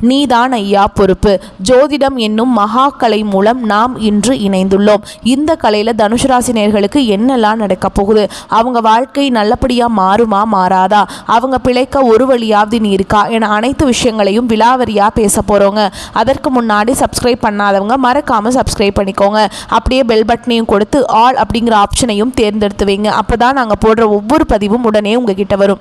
நீதான் ஐயா பொறுப்பு. ஜோதிடம் என்னும் மகா கலை மூலம் நாம் இன்று இணைந்துள்ளோம். இந்த கலையில தனுசு ராசி என்னெல்லாம் நடக்க போகுது? அவங்க வாழ்க்கை நல்லபடியா மாறுமா மாறாதா? அவங்க பிழைக்க ஒரு வழியாவது நீ இருக்கா? என அனைத்து விஷயங்களையும் விலாவரியா பேச போறோங்க. அதற்கு முன்னாடி சப்ஸ்கிரைப் பண்ணாதவங்க மறக்காம சப்ஸ்கிரைப் பண்ணிக்கோங்க. அப்படியே பெல் பட்டனையும் கொடுத்து ஆல் அப்படிங்கிற ஆப்ஷனையும் தேர்ந்தெடுத்து வைங்க. அப்பதான் நாங்க போடுற ஒவ்வொரு பதிவும் உடனே உங்ககிட்ட வரும்.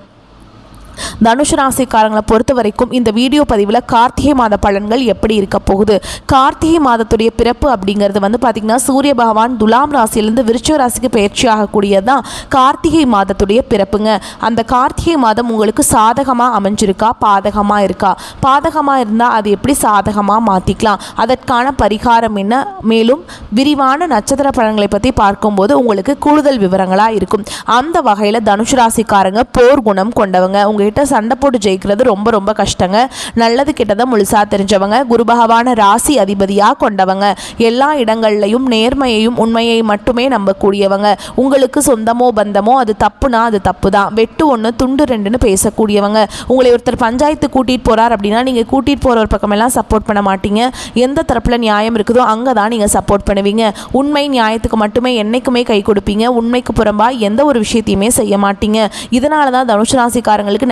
தனுஷ் ராசிக்காரங்களை பொறுத்த வரைக்கும் இந்த வீடியோ பதிவில் கார்த்திகை மாத பலன்கள் எப்படி இருக்க போகுது? கார்த்திகை மாதத்துடைய பிறப்பு அப்படிங்கிறது வந்து பார்த்திங்கன்னா சூரிய பகவான் துலாம் ராசியிலேருந்து விருச்ச ராசிக்கு பயிற்சி ஆகக்கூடியது தான் கார்த்திகை மாதத்துடைய பிறப்புங்க. அந்த கார்த்திகை மாதம் உங்களுக்கு சாதகமாக அமைஞ்சிருக்கா? பாதகமாக இருக்கா? பாதகமாக இருந்தால் அது எப்படி சாதகமாக மாற்றிக்கலாம் அதற்கான பரிகாரம் என்ன? மேலும் விரிவான நட்சத்திர பலன்களை பற்றி பார்க்கும்போது உங்களுக்கு கூடுதல் விவரங்களாக இருக்கும். அந்த வகையில் தனுஷ் ராசிக்காரங்க போர் குணம் கொண்டவங்க. உங்ககிட்ட சண்டை போட்டு ஜெயிக்கிறது ரொம்ப ரொம்ப கஷ்டங்க. நல்லது கெட்டதை முழுசா தெரிஞ்சவங்க குரு பகவான ராசி அதிபதியாக கொண்டவங்க. எல்லா இடங்கள்லையும் நேர்மையையும் உண்மையை மட்டுமே நம்பக்கூடியவங்க. உங்களுக்கு சொந்தமோ பந்தமோ அது தப்புனா அது தப்பு தான் வெட்டு ஒன்று துண்டு ரெண்டுன்னு பேசக்கூடியவங்க. உங்களை ஒருத்தர் பஞ்சாயத்து கூட்டிகிட்டு போகிறார் அப்படின்னா நீங்கள் கூட்டிகிட்டு போகிற ஒரு பக்கமெல்லாம் சப்போர்ட் பண்ண மாட்டீங்க. எந்த தரப்பில் நியாயம் இருக்குதோ அங்கே தான் நீங்கள் சப்போர்ட் பண்ணுவீங்க. உண்மை நியாயத்துக்கு மட்டுமே என்னைக்குமே கை கொடுப்பீங்க. உண்மைக்கு புறம்பா எந்த ஒரு விஷயத்தையுமே செய்ய மாட்டீங்க. இதனால தான் தனுஷ் ராசிக்காரங்களுக்கு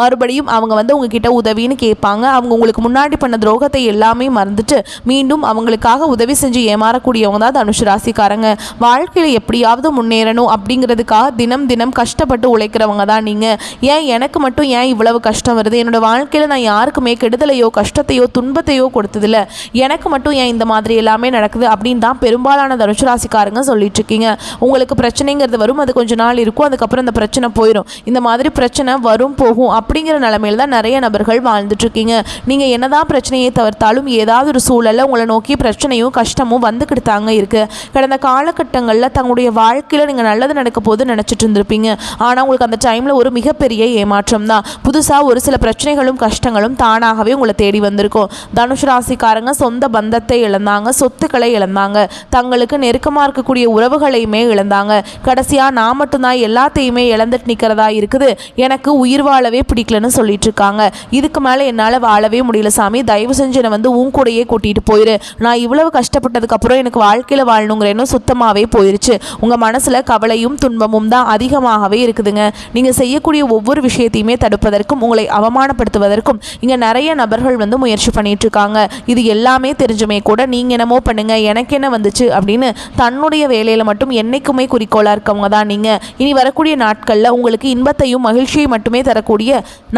மறுபடியும் அவங்க வந்து உங்ககிட்ட உதவின்னு கேட்பாங்க. அவங்க உங்களுக்கு முன்னாடி பண்ண துரோகத்தை எல்லாமே மறந்துட்டு மீண்டும் அவங்களுக்காக உதவி செஞ்சு ஏமாறக்கூடியவங்க தான் தனுஷ் ராசிக்காரங்க. வாழ்க்கையில் எப்படியாவது முன்னேறணும் அப்படிங்கிறதுக்காக தினம் தினம் கஷ்டப்பட்டு உழைக்கிறவங்க தான் நீங்கள் ஏன் எனக்கு மட்டும் ஏன் இவ்வளவு கஷ்டம் வருது? என்னோட வாழ்க்கையில் நான் யாருக்குமே கெடுதலையோ கஷ்டத்தையோ துன்பத்தையோ கொடுத்ததில்ல. எனக்கு மட்டும் ஏன் இந்த மாதிரி எல்லாமே நடக்குது அப்படின்னு தான் பெரும்பாலான தனுஷ் ராசிக்காரங்க சொல்லிட்டு இருக்கீங்க. உங்களுக்கு பிரச்சனைங்கிறது வரும் அது கொஞ்ச நாள் இருக்கும் அதுக்கப்புறம் அந்த பிரச்சனை போயிடும் இந்த மாதிரி பிரச்சனை வரும் போகும் அப்படிங்கிற நிலமையில தான் நிறைய நபர்கள் வாழ்ந்துட்டு இருக்கீங்க நீங்கள் என்னதான் பிரச்சனையை தவிர்த்தாலும் ஏதாவது ஒரு சூழல்ல உங்களை நோக்கி பிரச்சனையும் கஷ்டமும் வந்துக்கிட்டு தாங்க இருக்கு. கடந்த காலகட்டங்களில் தங்களுடைய வாழ்க்கையில் நீங்கள் நல்லது நடக்க போது நினச்சிட்டு இருந்திருப்பீங்க. ஆனால் உங்களுக்கு அந்த டைமில் ஒரு மிகப்பெரிய ஏமாற்றம் தான். புதுசாக ஒரு சில பிரச்சனைகளும் கஷ்டங்களும் தானாகவே உங்களை தேடி வந்திருக்கும். தனுஷ் ராசிக்காரங்க சொந்த பந்தத்தை இழந்தாங்க சொத்துக்களை இழந்தாங்க. தங்களுக்கு நெருக்கமாக இருக்கக்கூடிய உறவுகளையுமே இழந்தாங்க. கடைசியாக நான் மட்டும்தான் எல்லாத்தையுமே இழந்துட்டு நிற்கிறதா இருக்குது. எனக்கு உயிர் வாழவே பிடிக்கலன்னு சொல்லிட்டு இருக்காங்க இதுக்கு மேலே என்னால் வாழவே முடியல சாமி. தயவு செஞ்சு என்னை வந்து உன் கூடயே கூட்டிகிட்டு போயிரு. நான் இவ்வளவு கஷ்டப்பட்டதுக்கப்புறம் எனக்கு வாழ்க்கையில் வாழணுங்கிற எண்ணம் சுத்தமாகவே போயிருச்சு. உங்கள் மனசில் கவலையும் துன்பமும் தான் அதிகமாகவே இருக்குதுங்க. நீங்கள் செய்யக்கூடிய ஒவ்வொரு விஷயத்தையுமே தடுப்பதற்கும் உங்களை அவமானப்படுத்துவதற்கும் இங்கே நிறைய நபர்கள் வந்து முயற்சி பண்ணிட்டு இருக்காங்க இது எல்லாமே தெரிஞ்சுமே கூட நீங்கள் என்னமோ பண்ணுங்க எனக்கு என்ன வந்துச்சு அப்படின்னு தன்னுடைய வேலையில் மட்டும் என்னைக்குமே குறிக்கோளாக இருக்கவங்க தான் நீங்கள் இனி வரக்கூடிய நாட்களில் உங்களுக்கு இன்பத்தையும் மகிழ்ச்சியை மட்டுமே தரக்கூடிய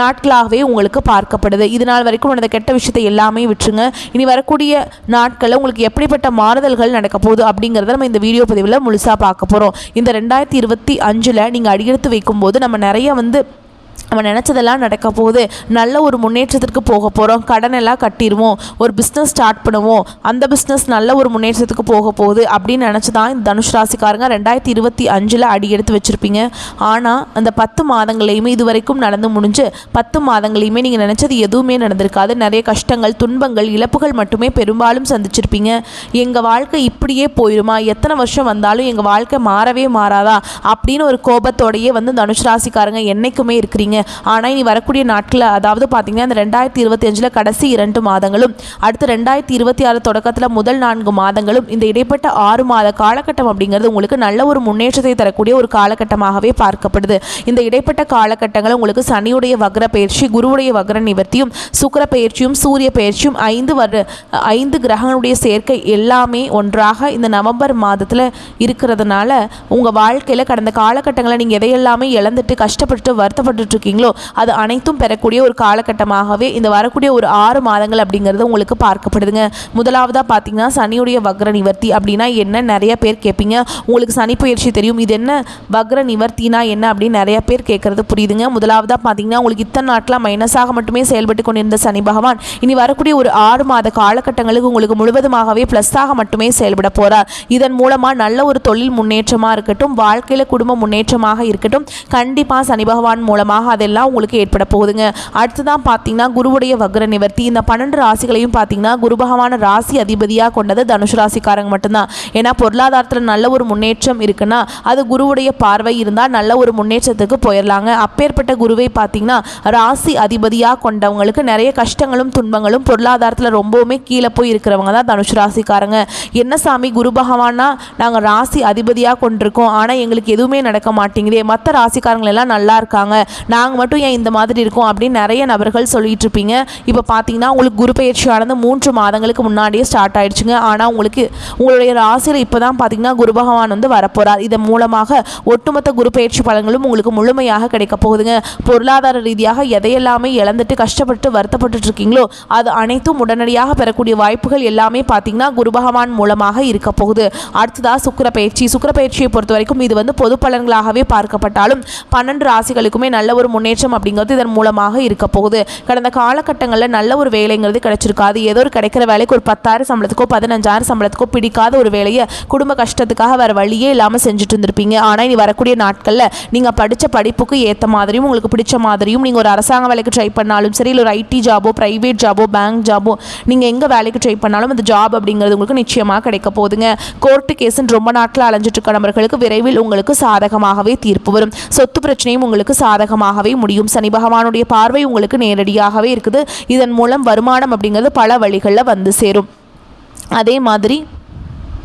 நாட்களாகவே உங்களுக்கு பார்க்கப்படுது. இது நாள் வரைக்கும் நடந்த கெட்ட விஷயத்தை எல்லாமே விட்டுருங்க. இனி வரக்கூடிய நாட்களில் உங்களுக்கு எப்படிப்பட்ட மாறுதல்கள் நடக்க போகுது அப்படிங்கிறத நம்ம இந்த வீடியோ பதிவில் முழுசாக பார்க்க போகிறோம் இந்த ரெண்டாயிரத்தி இருபத்தி அஞ்சில் நீங்கள் அடியெடுத்து வைக்கும்போது நம்ம நிறைய வந்து நம்ம நினச்சதெல்லாம் நடக்க போகுது நல்ல ஒரு முன்னேற்றத்திற்கு போக போகிறோம் கடன் எல்லாம் கட்டிடுவோம். ஒரு பிஸ்னஸ் ஸ்டார்ட் பண்ணுவோம். அந்த பிஸ்னஸ் நல்ல ஒரு முன்னேற்றத்துக்கு போக போகுது அப்படின்னு நினச்சி தான் இந்த தனுஷ் ராசிக்காரங்க ரெண்டாயிரத்தி இருபத்தி அஞ்சில் அடி எடுத்து வச்சுருப்பீங்க. ஆனால் அந்த பத்து மாதங்களையுமே இது வரைக்கும் நடந்து முடிஞ்சு பத்து மாதங்களையுமே நீங்கள் நினச்சது எதுவுமே நடந்திருக்காது. நிறைய கஷ்டங்கள் துன்பங்கள் இழப்புகள் மட்டுமே பெரும்பாலும் சந்திச்சிருப்பீங்க. எங்கள் வாழ்க்கை இப்படியே போயிடுமா எத்தனை வருஷம் வந்தாலும் எங்கள் வாழ்க்கை மாறவே மாறாதா? அப்படின்னு ஒரு கோபத்தோடையே வந்து தனுஷ் ராசிக்காரங்க என்றைக்குமே இருக்கிறீங்க. இருந்தீங்க ஆனால் இனி வரக்கூடிய நாட்களில் அதாவது பார்த்தீங்கன்னா இந்த ரெண்டாயிரத்தி இருபத்தி அஞ்சில் கடைசி இரண்டு மாதங்களும் அடுத்து ரெண்டாயிரத்தி இருபத்தி ஆறு தொடக்கத்தில் முதல் நான்கு மாதங்களும் இந்த இடைப்பட்ட ஆறு மாத காலகட்டம் அப்படிங்கிறது உங்களுக்கு நல்ல ஒரு முன்னேற்றத்தை தரக்கூடிய ஒரு காலகட்டமாகவே பார்க்கப்படுது. இந்த இடைப்பட்ட காலகட்டங்கள் உங்களுக்கு சனியுடைய வக்ர பயிற்சி குருவுடைய வக்ர நிவர்த்தியும் சுக்கிர பயிற்சியும் சூரிய பயிற்சியும் ஐந்து வரு ஐந்து கிரகங்களுடைய சேர்க்கை எல்லாமே ஒன்றாக இந்த நவம்பர் மாதத்தில் இருக்கிறதுனால உங்கள் வாழ்க்கையில் கடந்த காலகட்டங்களில் நீங்கள் எதையெல்லாமே இழந்துட்டு கஷ்டப்பட்டு வருத்தப்பட்டு இருக்கீங்களோ அது அனைத்தும் பெறக்கூடிய ஒரு காலகட்டமாகவே இந்த வரக்கூடிய ஒரு ஆறு மாதங்கள் அப்படிங்கிறது உங்களுக்கு பார்க்கப்படுதுங்க. முதலாவதாக பார்த்தீங்கன்னா சனியுடைய வக்ர நிவர்த்தி அப்படின்னா என்ன? நிறைய பேர் கேட்பீங்க உங்களுக்கு சனி பயிற்சி தெரியும். இது என்ன? வக்ர நிவர்த்தினா என்ன அப்படின்னு நிறைய பேர் கேட்குறது புரியுதுங்க. முதலாவதாக பார்த்தீங்கன்னா உங்களுக்கு இத்தனை நாட்டில் மைனஸாக மட்டுமே செயல்பட்டு கொண்டிருந்த சனி பகவான் இனி வரக்கூடிய ஒரு ஆறு மாத காலகட்டங்களுக்கு உங்களுக்கு முழுவதுமாகவே ப்ளஸ்ஸாக மட்டுமே செயல்பட போகிறார் இதன் மூலமாக நல்ல ஒரு தொழில் முன்னேற்றமாக இருக்கட்டும் வாழ்க்கையில் குடும்ப முன்னேற்றமாக இருக்கட்டும் கண்டிப்பாக சனி பகவான் மூலமாக அதெல்லாம் உங்களுக்கு ஏற்பட போகுதுங்க. அடுத்ததான் பார்த்தீங்கன்னா குருவுடைய வக்ர நிவர்த்தி. இந்த பன்னெண்டு ராசிகளையும் பார்த்தீங்கன்னா குரு பகவான ராசி அதிபதியாக கொண்டது தனுஷ் ராசிக்காரங்க மட்டும்தான். ஏன்னா பொருளாதாரத்தில் நல்ல ஒரு முன்னேற்றம் இருக்குன்னா அது குருவுடைய பார்வை இருந்தால் நல்ல ஒரு முன்னேற்றத்துக்கு போயிடலாங்க அப்பேற்பட்ட குருவை பார்த்தீங்கன்னா ராசி அதிபதியாக கொண்டவங்களுக்கு நிறைய கஷ்டங்களும் துன்பங்களும் பொருளாதாரத்தில் ரொம்பவுமே கீழே போய் இருக்கிறவங்க தான் தனுஷ் ராசிக்காரங்க. என்ன சாமி குரு பகவானா நாங்கள் ராசி அதிபதியாக கொண்டிருக்கோம். ஆனால் எங்களுக்கு எதுவுமே நடக்க மாட்டேங்குதே. மற்ற ராசிக்காரங்களெல்லாம் நல்லா இருக்காங்க. நாங்கள் மட்டும் ஏன் இந்த மாதிரி இருக்கோம் அப்படின்னு நிறைய நபர்கள் சொல்லிட்டு இருப்பீங்க. இப்போ பார்த்தீங்கன்னா உங்களுக்கு குரு பயிற்சியானது மூன்று மாதங்களுக்கு முன்னாடியே ஸ்டார்ட் ஆயிடுச்சுங்க. ஆனால் உங்களுக்கு உங்களுடைய ராசியில் இப்போ தான் பார்த்தீங்கன்னா குரு பகவான் வந்து வரப்போகிறார் இதன் மூலமாக ஒட்டுமொத்த குரு பயிற்சி பலன்களும் உங்களுக்கு முழுமையாக கிடைக்க போகுதுங்க. பொருளாதார ரீதியாக எதையெல்லாமே இழந்துட்டு கஷ்டப்பட்டு வருத்தப்பட்டு இருக்கீங்களோ அது அனைத்தும் உடனடியாக பெறக்கூடிய வாய்ப்புகள் எல்லாமே பார்த்தீங்கன்னா குரு பகவான் மூலமாக இருக்க போகுது. அடுத்ததாக சுக்கர பயிற்சி. சுக்கிர பயிற்சியை பொறுத்த வரைக்கும் இது வந்து பொது பலன்களாகவே பார்க்கப்பட்டாலும் பன்னெண்டு ராசிகளுக்குமே நல்ல ஒரு முன்னேற்றம் அப்படிங்கிறது இதன் மூலமாக இருக்க போகுது. கடந்த காலகட்டங்களில் நல்ல ஒரு வேலைங்கிறது கிடைச்சிருக்காது ஏதோ ஒரு கிடைக்கிற வேலைக்கு ஒரு பத்தாயிரம் சம்பளத்துக்கோ பதினஞ்சாயிரம் சம்பளத்துக்கோ பிடிக்காத ஒரு வேலையை குடும்ப கஷ்டத்துக்காக வேறு வழியே இல்லாமல் செஞ்சுட்டு இருந்திருப்பீங்க. ஆனால் இனி வரக்கூடிய நாட்களில் நீங்கள் படித்த படிப்புக்கு ஏற்ற மாதிரியும் உங்களுக்கு பிடிச்ச மாதிரியும் நீங்கள் ஒரு அரசாங்க வேலைக்கு ட்ரை பண்ணாலும் சரி இல்லை ஒரு ஐடி ஜாபோ ப்ரைவேட் ஜாபோ பேங்க் ஜாபோ நீங்கள் எங்கே வேலைக்கு ட்ரை பண்ணாலும் அந்த ஜாப் அப்படிங்கிறது உங்களுக்கு நிச்சயமாக கிடைக்க போகுதுங்க. கோர்ட்டு கேஸுன்னு ரொம்ப நாட்டில் அலைஞ்சிட்டு இருக்க நபர்களுக்கு விரைவில் உங்களுக்கு சாதகமாகவே தீர்ப்பு வரும். சொத்து பிரச்சனையும் உங்களுக்கு சாதகமாகவே முடியும். சனி பகவானுடைய பார்வை உங்களுக்கு நேரடியாகவே இருக்குது. இதன் மூலம் வருமானம் அப்படிங்கிறது பல வழிகளில் வந்து சேரும். அதே மாதிரி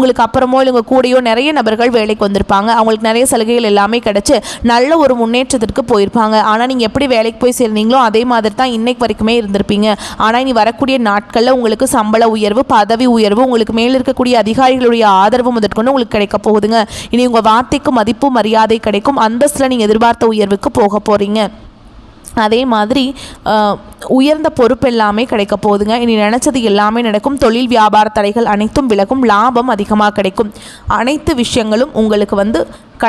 உங்களுக்கு அப்புறமோ இல்லை உங்கள் கூடயோ நிறைய நபர்கள் வேலைக்கு வந்திருப்பாங்க. அவங்களுக்கு நிறைய சலுகைகள் எல்லாமே கிடச்சி நல்ல ஒரு முன்னேற்றத்திற்கு போயிருப்பாங்க. ஆனால் நீங்கள் எப்படி வேலைக்கு போய் சேர்ந்தீங்களோ அதே மாதிரி தான் இன்னைக்கு வரைக்குமே இருந்திருப்பீங்க. ஆனால் இனி வரக்கூடிய நாட்களில் உங்களுக்கு சம்பள உயர்வு பதவி உயர்வு உங்களுக்கு மேல் இருக்கக்கூடிய அதிகாரிகளுடைய ஆதரவு முதற்கொண்டு உங்களுக்கு கிடைக்க போகுதுங்க. இனி உங்கள் வார்த்தைக்கு மதிப்பு மரியாதை கிடைக்கும். அந்தஸ்தில் நீங்கள் எதிர்பார்த்த உயர்வுக்கு போக போகிறீங்க அதே மாதிரி உயர்ந்த பொறுப்பு எல்லாமே கிடைக்க போகுதுங்க. இனி நினச்சது எல்லாமே நடக்கும். தொழில் வியாபார தடைகள் அனைத்தும் விலகும். லாபம் அதிகமாக கிடைக்கும். அனைத்து விஷயங்களும் உங்களுக்கு வந்து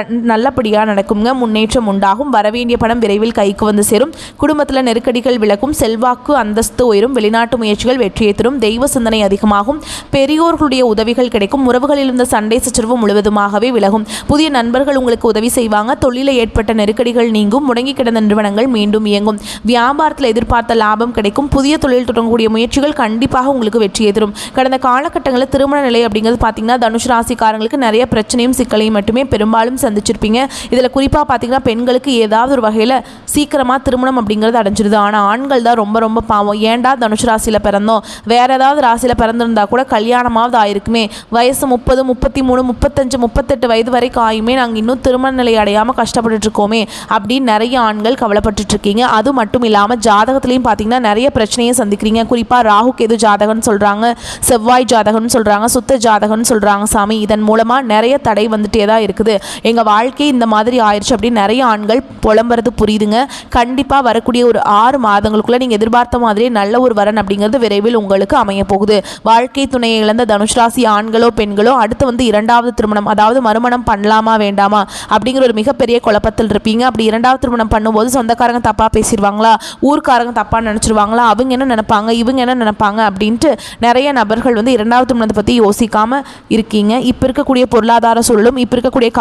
நல்லபடியாக நடக்குங்க முன்னேற்றம் உண்டாகும். வரவேண்டிய பணம் விரைவில் கைக்கு வந்து சேரும். குடும்பத்தில் நெருக்கடிகள் விலகும். செல்வாக்கு அந்தஸ்து உயரும். வெளிநாட்டு முயற்சிகள் வெற்றியை தரும். தெய்வ சிந்தனை அதிகமாகும். பெரியோர்களுடைய உதவிகள் கிடைக்கும். உறவுகளில் இருந்த சண்டை சச்சரவு முழுவதுமாகவே விலகும். புதிய நண்பர்கள் உங்களுக்கு உதவி செய்வாங்க. தொழிலில் ஏற்பட்ட நெருக்கடிகள் நீங்கும். முடங்கி கிடந்த நிறுவனங்கள் மீண்டும் இயங்கும். வியாபாரத்தில் எதிர்பார்த்த லாபம் கிடைக்கும். புதிய தொழில் தொடங்கக்கூடிய முயற்சிகள் கண்டிப்பாக உங்களுக்கு வெற்றியை தரும். கடந்த காலகட்டங்களில் திருமண நிலை அப்படிங்கிறது பார்த்தீங்கன்னா தனுஷ் ராசிக்காரங்களுக்கு நிறைய பிரச்சனையும் சிக்கலையும் மட்டுமே பெரும்பாலும் சந்திச்சிருப்பீங்க. இதில் குறிப்பாக பார்த்தீங்கன்னா பெண்களுக்கு ஏதாவது ஒரு வகையில் சீக்கிரமாக திருமணம் அப்படிங்கிறது அடைஞ்சிருது. ஆனால் ஆண்கள் தான் ரொம்ப ரொம்ப பாவம். ஏன்டா தனுஷ் ராசியில் பிறந்தோம்? வேறு ஏதாவது ராசியில் பிறந்திருந்தா கூட கல்யாணமாவது ஆயிருக்குமே. வயசு முப்பது முப்பத்தி மூணு முப்பத்தஞ்சு முப்பத்தெட்டு வயது வரைக்கும் ஆயுமே நாங்கள் இன்னும் திருமண நிலை அடையாமல் கஷ்டப்பட்டுருக்கோமே அப்படின்னு நிறைய ஆண்கள் கவலைப்பட்டுட்ருக்கீங்க அது மட்டும் இல்லாமல் ஜாதகத்துலேயும் பார்த்தீங்கன்னா நிறைய பிரச்சனையை சந்திக்கிறீங்க. குறிப்பாக ராகு கேது ஜாதகம்னு சொல்கிறாங்க செவ்வாய் ஜாதகம்னு சொல்கிறாங்க சுத்த ஜாதகம்னு சொல்கிறாங்க சாமி. இதன் மூலமாக நிறைய தடை வந்துட்டே தான் இருக்குது. எங்கள் வாழ்க்கை இந்த மாதிரி ஆயிடுச்சு அப்படின்னு நிறைய ஆண்கள் புலம்புறது புரியுதுங்க. கண்டிப்பாக வரக்கூடிய ஒரு ஆறு மாதங்களுக்குள்ளே நீங்கள் எதிர்பார்த்த மாதிரியே நல்ல ஒரு வரன் அப்படிங்கிறது விரைவில் உங்களுக்கு அமைய போகுது. வாழ்க்கை துணையை இழந்த தனுஷ் ராசி ஆண்களோ பெண்களோ அடுத்து வந்து இரண்டாவது திருமணம் அதாவது மறுமணம் பண்ணலாமா வேண்டாமா அப்படிங்கிற ஒரு மிகப்பெரிய குழப்பத்தில் இருப்பீங்க. அப்படி இரண்டாவது திருமணம் பண்ணும்போது சொந்தக்காரங்க தப்பாக பேசிடுவாங்களா? ஊர்க்காரங்க தப்பாக நினச்சிருவாங்களா? அவங்க என்ன நினைப்பாங்க? இவங்க என்ன நினைப்பாங்க? அப்படின்ட்டு நிறைய நபர்கள் வந்து இரண்டாவது திருமணத்தை பற்றி யோசிக்காமல் இருக்கீங்க. இப்போ இருக்கக்கூடிய பொருளாதார சூழலும் இப்போ இருக்கக்கூடிய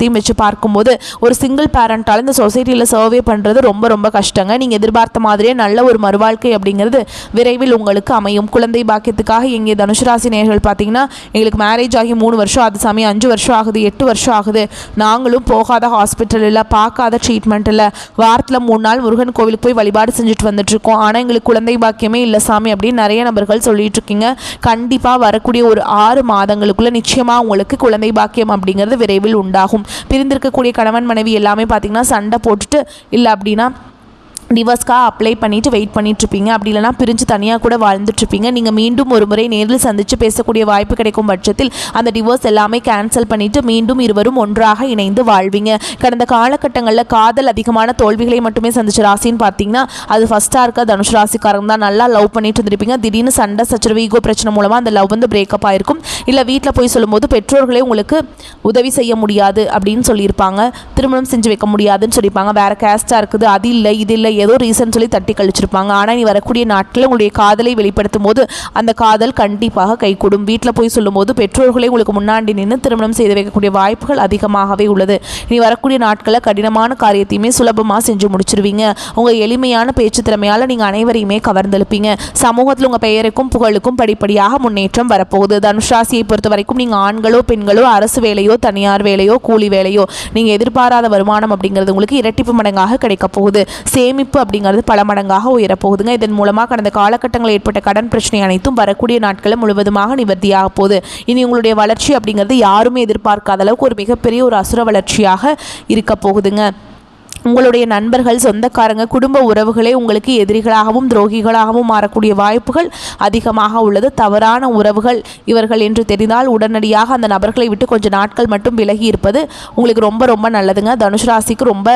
எல்லாத்தையும் வச்சு பார்க்கும்போது ஒரு சிங்கிள் பேரண்டால் இந்த சொசைட்டியில் சர்வே பண்ணுறது ரொம்ப ரொம்ப கஷ்டங்க. நீங்கள் எதிர்பார்த்த மாதிரியே நல்ல ஒரு மறுவாழ்க்கை அப்படிங்கிறது விரைவில் உங்களுக்கு அமையும். குழந்தை பாக்கியத்துக்காக எங்கே தனுஷராசி ராசி நேயர்கள் பார்த்தீங்கன்னா எங்களுக்கு மேரேஜ் ஆகி மூணு வருஷம் அது சமயம் அஞ்சு வருஷம் ஆகுது எட்டு வருஷம் ஆகுது. நாங்களும் போகாத ஹாஸ்பிட்டல் இல்லை பார்க்காத ட்ரீட்மெண்ட் இல்லை. வாரத்தில் மூணு நாள் முருகன் கோவிலுக்கு போய் வழிபாடு செஞ்சுட்டு வந்துட்டு இருக்கோம் ஆனால் எங்களுக்கு குழந்தை பாக்கியமே இல்லை சாமி அப்படின்னு நிறைய நபர்கள் சொல்லிட்டு இருக்கீங்க கண்டிப்பாக வரக்கூடிய ஒரு ஆறு மாதங்களுக்குள்ளே நிச்சயமாக உங்களுக்கு குழந்தை பாக்கியம் அப்படிங்கிறது விரைவில் உண்டாகும். பிரிந்திருக்கக்கூடிய கணவன் மனைவி எல்லாமே பார்த்திங்கன்னா சண்டை போட்டுட்டு இல்லை அப்படின்னா டிவர்ஸ்க்காக அப்ளை பண்ணிவிட்டு வெயிட் பண்ணிகிட்ருப்பீங்க அப்படி இல்லைனா பிரிஞ்சு தனியாக கூட வாழ்ந்துட்டுருப்பீங்க. நீங்கள் மீண்டும் ஒரு முறை நேரில் சந்தித்து பேசக்கூடிய வாய்ப்பு கிடைக்கும் பட்சத்தில் அந்த டிவோர்ஸ் எல்லாமே கேன்சல் பண்ணிவிட்டு மீண்டும் இருவரும் ஒன்றாக இணைந்து வாழ்வீங்க. கடந்த காலகட்டங்களில் காதல் அதிகமான தோல்விகளை மட்டுமே சந்திச்ச ராசின்னு பார்த்தீங்கன்னா அது ஃபஸ்ட்டாக இருக்க தனுஷ் ராசிக்காரங்க தான். நல்லா லவ் பண்ணிட்டு இருந்திருப்பீங்க. திடீர்னு சண்டை சச்சரவு ஈகோ பிரச்சனை மூலமாக அந்த லவ் வந்து பிரேக்கப் ஆயிருக்கும். இல்லை வீட்டில் போய் சொல்லும்போது பெற்றோர்களே உங்களுக்கு உதவி செய்ய முடியாது அப்படின்னு சொல்லியிருப்பாங்க. திருமணம் செஞ்சு வைக்க முடியாதுன்னு சொல்லியிருப்பாங்க. வேறு கேஸ்ட்டாக இருக்குது அது இல்லை இது இல்லை ஏதோ ரீசன் சொல்லி தட்டி கழிச்சிருப்பாங்க. ஆனால் நீ வரக்கூடிய நாட்களில் உங்களுடைய காதலை வெளிப்படுத்தும் போது அந்த காதல் கண்டிப்பாக கைகூடும் வீட்டில் போய் சொல்லும்போது பெற்றோர்களை உங்களுக்கு முன்னாடி நின்று திருமணம் செய்து வைக்கக்கூடிய வாய்ப்புகள் அதிகமாகவே உள்ளது. நீ வரக்கூடிய நாட்களில் கடினமான காரியத்தையுமே சுலபமாக செஞ்சு முடிச்சிருவீங்க. உங்கள் எளிமையான பேச்சு திறமையால் நீங்கள் அனைவரையுமே கவர்ந்தெழுப்பீங்க. சமூகத்தில் உங்கள் பெயருக்கும் புகழுக்கும் படிப்படியாக முன்னேற்றம் வரப்போகுது. தனுஷ்ராசியை பொறுத்த வரைக்கும் நீங்கள் ஆண்களோ பெண்களோ அரசு வேலையோ தனியார் வேலையோ கூலி வேலையோ நீங்கள் எதிர்பாராத வருமானம் அப்படிங்கிறது உங்களுக்கு இரட்டிப்பு மடங்காக கிடைக்கப் போகுது. சேமிப்பு அப்படிங்கிறது பல மடங்காக உயரப்போகுதுங்க. இதன் மூலமாக கடந்த காலகட்டங்களில் ஏற்பட்ட கடன் பிரச்சனை அனைத்தும் வரக்கூடிய நாட்களில் முழுவதுமாக நிவர்த்தியாக போகுது. இனி உங்களுடைய வளர்ச்சி அப்படிங்கிறது யாருமே எதிர்பார்க்காத அளவுக்கு ஒரு மிகப்பெரிய ஒரு அசுர வளர்ச்சியாக இருக்க போகுதுங்க. உங்களுடைய நண்பர்கள் சொந்தக்காரங்க குடும்ப உறவுகளே உங்களுக்கு எதிரிகளாகவும் துரோகிகளாகவும் மாறக்கூடிய வாய்ப்புகள் அதிகமாக உள்ளது. தவறான உறவுகள் இவர்கள் என்று தெரிந்தால் உடனடியாக அந்த நபர்களை விட்டு கொஞ்சம் நாட்கள் மட்டும் விலகி இருப்பது உங்களுக்கு ரொம்ப ரொம்ப நல்லதுங்க. தனுஷ் ராசிக்கு ரொம்ப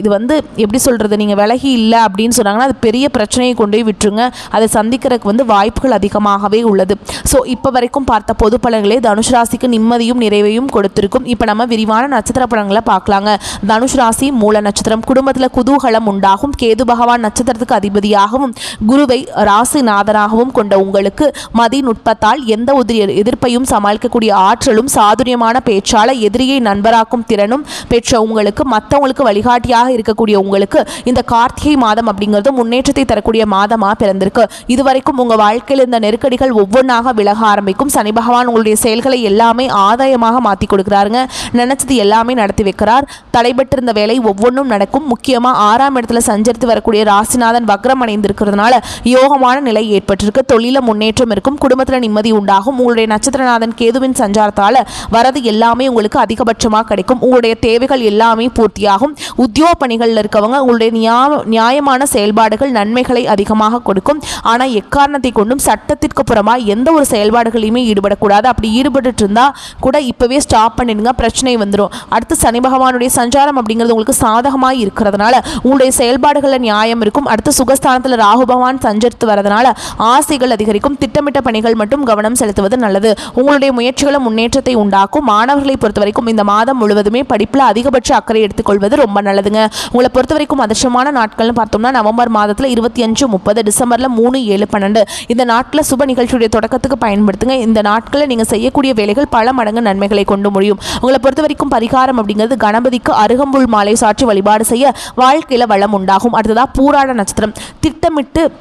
இது வந்து எப்படி சொல்கிறது நீங்கள் விலகி இல்லை அப்படின்னு சொன்னாங்கன்னா அது பெரிய பிரச்சனையை கொண்டு போய் விட்டுருங்க. அதை சந்திக்கிறதுக்கு வந்து வாய்ப்புகள் அதிகமாகவே உள்ளது. ஸோ இப்போ வரைக்கும் பார்த்த பொது பலன்களே தனுஷ் ராசிக்கு நிம்மதியும் நிறைவையும் கொடுத்திருக்கும். இப்போ நம்ம விரிவான நட்சத்திர பலன்களை பார்க்கலாங்க. தனுஷ் ராசி மூல நட்சத்திரம் குடும்பத்தில் குதூகலம் உண்டாகும். கேது பகவான் நட்சத்திரத்துக்கு அதிபதியாகவும் குருவை ராசிநாதனாகவும் கொண்ட உங்களுக்கு மதி நுட்பத்தால் எந்த உதிரி எதிர்ப்பையும் சமாளிக்கக்கூடிய ஆற்றலும் சாதுரியமான பேச்சால எதிரியை நண்பராக்கும் திறனும் பெற்ற உங்களுக்கு மற்றவங்களுக்கு வழிகாட்டியாக இருக்கக்கூடிய உங்களுக்கு இந்த கார்த்திகை மாதம் அப்படிங்கிறது முன்னேற்றத்தை தரக்கூடிய மாதமாக பிறந்திருக்கு. இதுவரைக்கும் உங்கள் வாழ்க்கையில் இந்த நெருக்கடிகள் ஒவ்வொன்றாக விலக ஆரம்பிக்கும். சனி பகவான் உங்களுடைய செயல்களை எல்லாமே ஆதாயமாக மாற்றி கொடுக்குறாருங்க. நினைச்சது எல்லாமே நடத்தி வைக்கிறார். தடைபட்டிருந்த வேலை ஒவ்வொன்றும் நடக்கும். முக்கியமாக ஆறாம் இடத்துல சஞ்சரித்து வரக்கூடிய ராசிநாதன் வக்ரம் அடைந்திருக்கிறதுனால யோகமான நிலை ஏற்பட்டிருக்கு. தொழில முன்னேற்றம் இருக்கும். குடும்பத்தில் நிம்மதி உண்டாகும். உங்களுடைய நட்சத்திரநாதன் கேதுவின் சஞ்சாரத்தால் வரது எல்லாமே உங்களுக்கு அதிகபட்சமாக கிடைக்கும். உங்களுடைய தேவைகள் எல்லாமே பூர்த்தியாகும். உத்தியோக பணிகளில் இருக்கவங்க உங்களுடைய நியா- நியாயமான செயல்பாடுகள் நன்மைகளை அதிகமாக கொடுக்கும். ஆனால் எக்காரணத்தை கொண்டும் சட்டத்திற்கு புறமாக எந்த ஒரு செயல்பாடுகளையுமே ஈடுபடக்கூடாது. அப்படி ஈடுபட்டு இருந்தா கூட இப்போவே ஸ்டாப் பண்ணிடுங்க. பிரச்சனை வந்துடும் அடுத்து சனி பகவானுடைய சஞ்சாரம் அப்படிங்கிறது உங்களுக்கு சாதகமாக இருக்கிறதுனால உங்களுடைய செயல்பாடுகளில் நியாயம் இருக்கும். அடுத்து சுகஸ்தானத்தில் ராகு பகவான் சஞ்சரித்து வரதுனால ஆசைகள் அதிகரிக்கும். திட்டமிட்ட பணிகள் மட்டும் கவனம் செலுத்துவது நல்லது. உங்களுடைய முயற்சிகளும் முன்னேற்றத்தை உண்டாக்கும். மாணவர்களை பொறுத்த வரைக்கும் இந்த மாதம் முழுவதுமே படிப்பில் அதிகபட்ச அக்கறை எடுத்துக்கொள்வது ரொம்ப நல்லதுங்க. உங்களை பொறுத்த வரைக்கும் அதிர்ஷ்டமான நாட்கள்னு பார்த்தோம்னா நவம்பர் மாதத்தில் இருபத்தி அஞ்சு முப்பது டிசம்பரில் மூணு ஏழு பன்னெண்டு. இந்த நாட்டில் சுப நிகழ்ச்சியுடைய தொடக்கத்துக்கு பயன்படுத்துங்க. இந்த நாட்களில் நீங்கள் செய்யக்கூடிய வேலைகள் பல மடங்கு நன்மைகளை கொண்டு முடியும். உங்களை பொறுத்த வரைக்கும் பரிகாரம் அப்படிங்கிறது கணபதிக்கு அருகம்புல் மாலை சாற்றி வழிபாடு செய்ய வாழ்க்கையில் வளம் உண்டாகும். அடுத்ததாக பூராட நட்சத்திரம். திட்டமிட்டு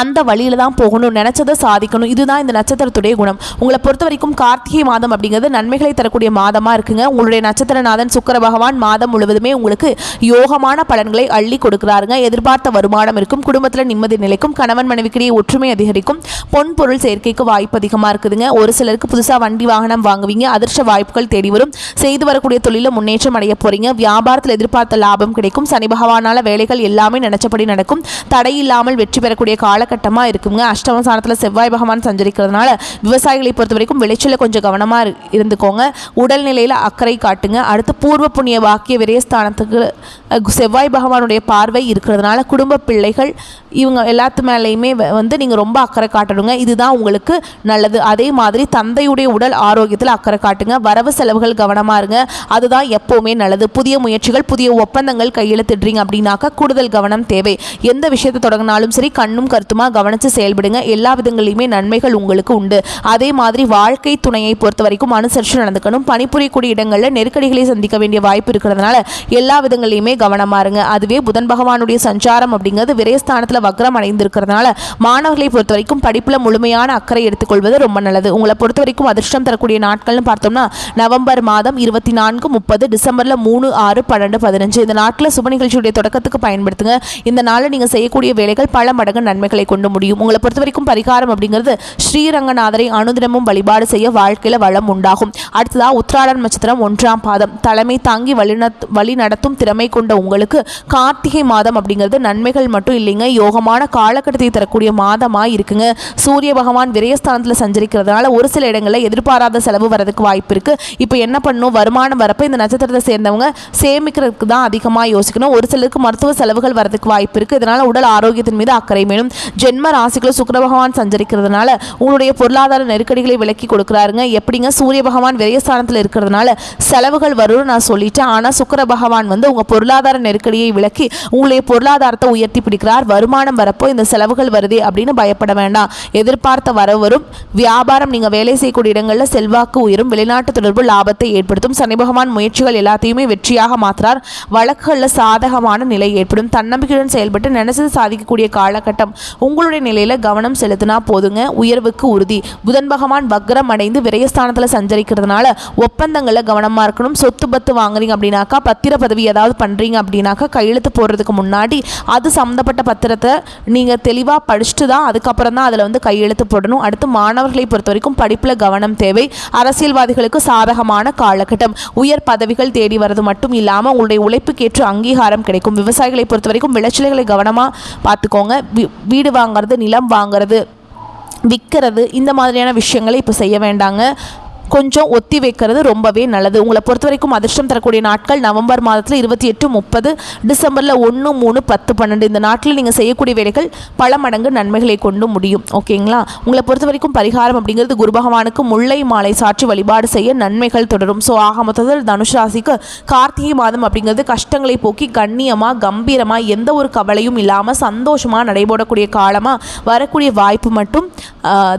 அந்த வழியில தான் போகணும் நினச்சதை சாதிக்கணும். இதுதான் இந்த நட்சத்திரத்துடைய குணம். உங்களை பொறுத்த வரைக்கும் கார்த்திகை மாதம் அப்படிங்கிறது நன்மைகளை தரக்கூடிய மாதமாக இருக்குங்க. உங்களுடைய நட்சத்திரநாதன் சுக்கர பகவான் மாதம் முழுவதுமே உங்களுக்கு யோகமான பலன்களை அள்ளி கொடுக்குறாருங்க. எதிர்பார்த்த வருமானம் இருக்கும் குடும்பத்தில் நிம்மதி நிலைக்கும் கணவன் மனைவிக்கிடையே ஒற்றுமை அதிகரிக்கும் பொன் பொருள் சேர்க்கைக்கு வாய்ப்பு அதிகமாக இருக்குதுங்க. ஒரு சிலருக்கு புதுசாக வண்டி வாகனம் வாங்குவீங்க அதிர்ஷ்ட வாய்ப்புகள் தேடி வரும். செய்து வரக்கூடிய தொழிலில் முன்னேற்றம் அடைய போறீங்க. வியாபாரத்தில் எதிர்பார்த்த லாபம் கிடைக்கும். சனி பகவானால வேலைகள் எல்லாமே நினைச்சபடி நடக்கும். தடை இல்லாமல் வெற்றி பெறக்கூடிய காலகட்டமாக இருக்குங்க. அஷ்டம ஸ்தானத்தில் செவ்வாய் பகவான் சஞ்சரிக்கிறதுனால விவசாயிகளை பொறுத்த வரைக்கும் விளைச்சலில் கொஞ்சம் கவனமாக இருந்துக்கோங்க. உடல்நிலையில் அக்கறை காட்டுங்க. அடுத்து பூர்வ புண்ணிய வாக்கிய விரயஸ்தானத்துக்கு செவ்வாய் பகவானுடைய பார்வை இருக்கிறதுனால குடும்ப பிள்ளைகள் இவங்க எல்லாத்து மேலேயுமே வந்து நீங்கள் ரொம்ப அக்கறை காட்டணுங்க. இதுதான் உங்களுக்கு நல்லது. அதே மாதிரி தந்தையுடைய உடல் ஆரோக்கியத்தில் அக்கறை காட்டுங்க. வரவு செலவுகள் கவனமாக இருங்க. அதுதான் எப்போவுமே நல்லது. புதிய முயற்சிகள் புதிய ஒப்பந்தங்கள் கையெழுத்திடுறீங்க அப்படின்னாக்கா கூடுதல் கவனம் தேவை. எந்த விஷயத்தை தொடங்கினாலும் சரி கண்ணும் கருத்துமாக கவனித்து செயல்படுங்க. எல்லா விதங்களிலுமே நன்மைகள் உங்களுக்கு உண்டு. அதே மாதிரி வாழ்க்கை துணையை பொறுத்த வரைக்கும் அனுசரித்து நடந்துக்கணும். பணிபுரியக்கூடிய இடங்களில் நெருக்கடிகளை சந்திக்க வேண்டிய வாய்ப்பு இருக்கிறதுனால எல்லா விதங்களிலுமே கவனமாக இருங்க. அதுவே புதன் பகவானுடைய சஞ்சாரம் அப்படிங்கிறது விரயஸ்தானத்தில் வக்ரம் அடைந்திருக்கிறதுனால மாணவர்களை பொறுத்த வரைக்கும் படிப்பில் முழுமையான அக்கறை எடுத்துக்கொள்வது ரொம்ப நல்லது. உங்களை பொறுத்த வரைக்கும் அதிர்ஷ்டம் தரக்கூடிய நாட்கள்னு பார்த்தோம்னா நவம்பர் மாதம் இருபத்தி நான்கு முப்பது டிசம்பரில் மூணு ஆறு பன்னெண்டு பதினஞ்சு. இந்த நாட்டில் சுப நிகழ்ச்சியுடைய தொடக்கத்துக்கு பயன்படுத்துங்க. இந்த நாளில் நீங்கள் செய்யக்கூடிய வேலைகள் பல மடங்கு நன்மைகளை கொண்டு முடியும். உங்களை பொறுத்த வரைக்கும் பரிகாரம் அப்படிங்கிறது ஸ்ரீரங்கநாதரை அனுதினமும் வழிபாடு செய்ய வாழ்க்கையில் வளம் உண்டாகும். அடுத்ததாக உத்ராடம் நட்சத்திரம் ஒன்றாம் பாதம். தலைமை தாங்கி வழிநத் வழி நடத்தும் திறமை கொண்ட உங்களுக்கு கார்த்திகை மாதம் அப்படிங்கிறது நன்மைகள் மட்டும் இல்லைங்க. யோகமான காலகட்டத்தை தரக்கூடிய மாதமாக இருக்குங்க. சூரிய பகவான் விரயஸ்தானத்தில் சஞ்சரிக்கிறதுனால ஒரு சில இடங்களில் எதிர்பாராத செலவு வரதுக்கு வாய்ப்பு இருக்குது இப்போ என்ன பண்ணணும் வருமானம் வரப்போ இந்த நட்சத்திரத்தை சேர்ந்தவங்க சேமிக்கிறதுக்கு தான் அதிகமாக யோசிக்கணும். ஒரு சிலருக்கு மருத்துவ செலவுகள் வரதுக்கு வாய்ப்பு இருக்குது இதனால் உடல் ஆரோக்கியத்தின் மீது அக்கறை வேணும் ஜென்ம ராசிக்குள்ள சுக்கர பகவான் சஞ்சரிக்கிறதுனால உங்களுடைய பொருளாதார நெருக்கடிகளை விலக்கி கொடுக்குறாருங்க. எப்படிங்க? சூரிய பகவான் விரயஸ்தானத்தில் இருக்கிறதுனால செலவுகள் வரும்னு நான் சொல்லிட்டேன். ஆனால் சுக்கர பகவான் வந்து உங்கள் பொருளாதார நெருக்கடியை விலக்கி உங்களுடைய பொருளாதாரத்தை உயர்த்தி பிடிக்கிறார். வருமான வருமானம் வரப்போ இந்த செலவுகள் வருதே அப்படின்னு பயப்பட வேண்டாம். எதிர்பார்த்த வரவு வரும். வியாபாரம் நீங்கள் வேலை செய்யக்கூடிய இடங்களில் செல்வாக்கு உயரும். வெளிநாட்டு தொடர்பு லாபத்தை ஏற்படுத்தும். சனி பகவான் முயற்சிகள் எல்லாத்தையுமே வெற்றியாக மாற்றார் வழக்குகளில் சாதகமான நிலை ஏற்படும். தன்னம்பிக்கையுடன் செயல்பட்டு நினைச்சது சாதிக்கக்கூடிய காலகட்டம் உங்களுடைய நிலையில் கவனம் செலுத்தினா போதுங்க. உயர்வுக்கு உறுதி. புதன் பகவான் வக்ரம் அடைந்து விரயஸ்தானத்தில் சஞ்சரிக்கிறதுனால ஒப்பந்தங்களில் கவனமாக இருக்கணும். சொத்து பத்து வாங்குறீங்க அப்படின்னாக்கா பத்திர பதவி ஏதாவது பண்ணுறீங்க அப்படின்னாக்கா கையெழுத்து போடுறதுக்கு முன்னாடி அது சம்மந்தப்பட்ட பத்திரத்தை நீங்கள் தெளிவாக படிச்சுட்டு தான் அதுக்கப்புறம் தான் அதில் வந்து கையெழுத்து போடணும். அடுத்து மாணவர்களை பொறுத்த வரைக்கும் படிப்பில் கவனம் தேவை. அரசியல்வாதிகளுக்கு சாதகமான காலகட்டம். உயர் பதவிகள் தேடி வர்றது மட்டும் இல்லாமல் உங்களுடைய உழைப்புக்கேற்று அங்கீகாரம் கிடைக்கும். விவசாயிகளை பொறுத்த வரைக்கும் விளைச்சல்களை கவனமாக பார்த்துக்கோங்க. வீ- வீடு வாங்குறது நிலம் வாங்குறது விற்கிறது இந்த மாதிரியான விஷயங்களை இப்போ செய்ய வேண்டாங்க. கொஞ்சம் ஒத்தி வைக்கிறது ரொம்பவே நல்லது. உங்களை பொறுத்த வரைக்கும் அதிர்ஷ்டம் தரக்கூடிய நாட்கள் நவம்பர் மாதத்தில் இருபத்தி எட்டு முப்பது டிசம்பரில் ஒன்று மூணு பத்து பன்னெண்டு. இந்த நாட்டில் நீங்கள் செய்யக்கூடிய வேலைகள் பல மடங்கு நன்மைகளை கொண்டு முடியும். ஓகேங்களா? உங்களை பொறுத்த வரைக்கும் பரிகாரம் அப்படிங்கிறது குரு பகவானுக்கு முல்லை மாலை சாற்றி வழிபாடு செய்ய நன்மைகள் தொடரும். ஸோ ஆக மொத்தத்தில் தனுஷ் ராசிக்கு கார்த்திகை மாதம் அப்படிங்கிறது கஷ்டங்களை போக்கி கண்ணியமாக கம்பீரமாக எந்த ஒரு கவலையும் இல்லாமல் சந்தோஷமாக நடைபோடக்கூடிய காலமாக வரக்கூடிய வாய்ப்பு மட்டும்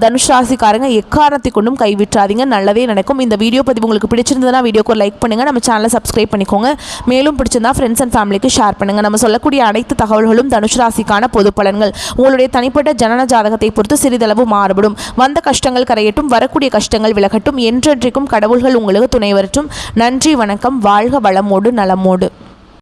தனுஷ் ராசிக்காரங்க எக்காரணத்தை கொண்டும் கைவிட்றாதீங்க நல்லதே நடக்கும். இந்த வீடியோ பதிவு உங்களுக்கு பிடிச்சிருந்ததுன்னா வீடியோக்கு லைக் பண்ணுங்கள் நம்ம சேனலை சப்ஸ்கிரைப் பண்ணிக்கோங்க. மேலும் பிடிச்சிருந்தா ஃப்ரெண்ட்ஸ் அண்ட் ஃபேமிலிக்கு ஷேர் பண்ணுங்கள் நம்ம சொல்லக்கூடிய அனைத்து தகவல்களும் தனுஷ் ராசிக்கான பொது பலன்கள். உங்களுடைய தனிப்பட்ட ஜனன ஜாதகத்தை பொறுத்து சிறிதளவு மாறுபடும். வந்த கஷ்டங்கள் கரையட்டும் வரக்கூடிய கஷ்டங்கள் விலகட்டும். என்றென்றைக்கும் கடவுள்கள் உங்களுக்கு துணை வரட்டும் நன்றி வணக்கம். வாழ்க வளமோடு நலமோடு.